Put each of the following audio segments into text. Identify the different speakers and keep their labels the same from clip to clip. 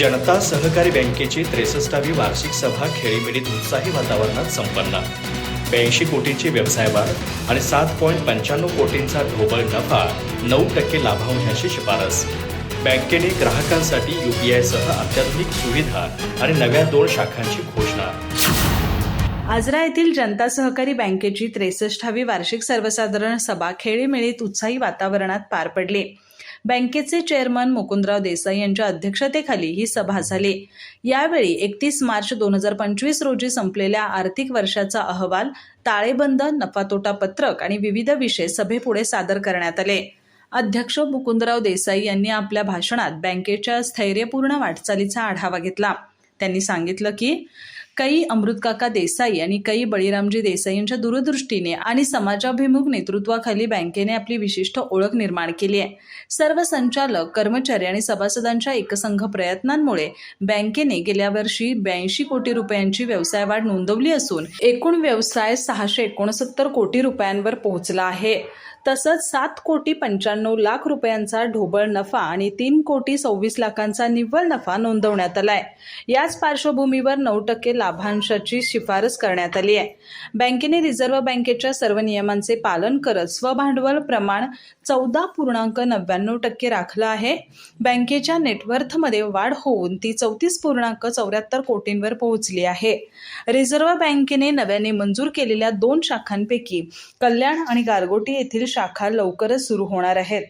Speaker 1: जनता सहकारी बँकेची त्रेसष्टावी वार्षिक सभा खेळीमेळीत उत्साही वातावरणात संपन्न. ब्याऐंशी कोटींची व्यवसाय वाढ आणि सात पॉईंट पंच्याण्णव कोटींचा ढोबळ नफा नऊ टक्के लाभांशाची शिफारस. बँकेने ग्राहकांसाठी युपीआयसह अत्याधुनिक सुविधा आणि नव्या दोन शाखांची घोषणा.
Speaker 2: आजरा येथील जनता सहकारी बँकेची त्रेसष्टावी वार्षिक सर्वसाधारण सभा खेळीमेळीत उत्साही वातावरणात पार पडली. बँकेचे चेअरमन मुकुंदराव देसाई यांच्या अध्यक्षतेखाली ही सभा झाली. यावेळी एकतीस मार्च दोन हजार पंचवीस रोजी संपलेल्या आर्थिक वर्षाचा अहवाल ताळेबंद नफातोटा पत्रक आणि विविध विषय सभेपुढे सादर करण्यात आले. अध्यक्ष मुकुंदराव देसाई यांनी आपल्या भाषणात बँकेच्या स्थैर्यपूर्ण वाटचालीचा आढावा घेतला. त्यांनी सांगितलं की कई अमृतकाका देसाई आणि कई बळीरामजी देसाई यांच्या दूरदृष्टीने आणि समाजाभिमुख नेतृत्वाखाली बँकेने आपली विशिष्ट ओळख निर्माण केली आहे. सर्व संचालक कर्मचारी आणि सभासदांच्या एकसंघ प्रयत्नांमुळे बँकेने गेल्या वर्षी ब्याऐंशी कोटी रुपयांची व्यवसाय वाढ नोंदवली असून एकूण व्यवसाय सहाशे एकोणसत्तर कोटी रुपयांवर पोहोचला आहे. तसंच सात कोटी पंच्याण्णव लाख रुपयांचा ढोबळ नफा आणि तीन कोटी सव्वीस लाखांचा निव्वळ नफा नोंदवण्यात आलाय. याच पार्श्वभूमीवर नऊ टक्के लाभांशाची शिफारस करण्यात आली आहे. बँकेने रिझर्व्ह बँकेच्या सर्व नियमांचे पालन करत स्वभांडवल प्रमाण चौदा पूर्णांक नव्याण्णव टक्के राखलं आहे. बँकेच्या नेटवर्थमध्ये वाढ होऊन ती चौतीस पूर्णांक चौऱ्याहत्तर कोटींवर पोहोचली आहे. रिझर्व्ह बँकेने नव्याने मंजूर केलेल्या दोन शाखांपैकी कल्याण आणि गारगोटी येथील शाखा लवकरच सुरू होणार आहेत.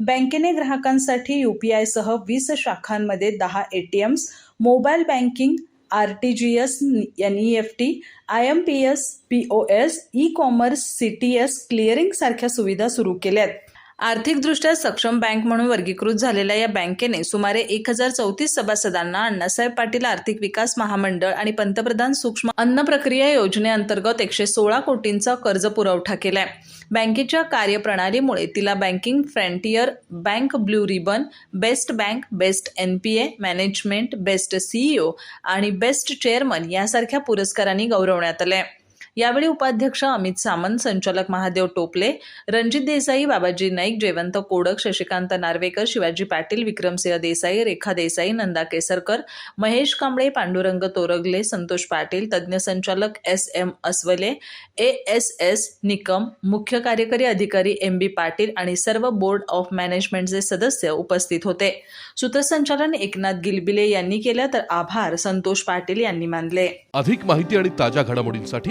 Speaker 2: बँकेने ग्राहकांसाठी युपीआय सह वीस शाखांमध्ये दहा ATMs mobile banking R T G S N E F T I M P S P O S e-commerce C T S clearing सारख्या सुविधा सुरू केल्या आहेत आर्थिकदृष्ट्या सक्षम बँक म्हणून वर्गीकृत झालेल्या या बँकेने सुमारे एक हजार चौतीस सभासदांना अण्णासाहेब पाटील आर्थिक विकास महामंडळ आणि पंतप्रधान सूक्ष्म अन्न प्रक्रिया योजनेअंतर्गत एकशे सोळा कोटींचा कर्ज पुरवठा केलाय. बँकेच्या कार्यप्रणालीमुळे तिला banking frontier bank blue ribbon best bank best N P A management best CEO आणि बेस्ट चेअरमन यासारख्या पुरस्कारांनी गौरवण्यात आले यावेळी उपाध्यक्ष अमित सामंत संचालक महादेव टोपले रणजित देसाई बाबाजी नाईक जयवंत कोडक शशिकांत नार्वेकर शिवाजी पाटील विक्रमसिंह देसाई रेखा देसाई नंदा केसरकर महेश कांबळे पांडुरंग तोरगले संतोष पाटील तज्ज्ञ संचालक S M Aswale A S S Nikam मुख्य कार्यकारी अधिकारी एम बी पाटील आणि सर्व बोर्ड ऑफ मॅनेजमेंटचे सदस्य उपस्थित होते. सूत्रसंचालन एकनाथ गिलबिले यांनी केलं तर आभार संतोष पाटील यांनी मानले.
Speaker 3: अधिक माहिती आणि ताज्या घडामोडींसाठी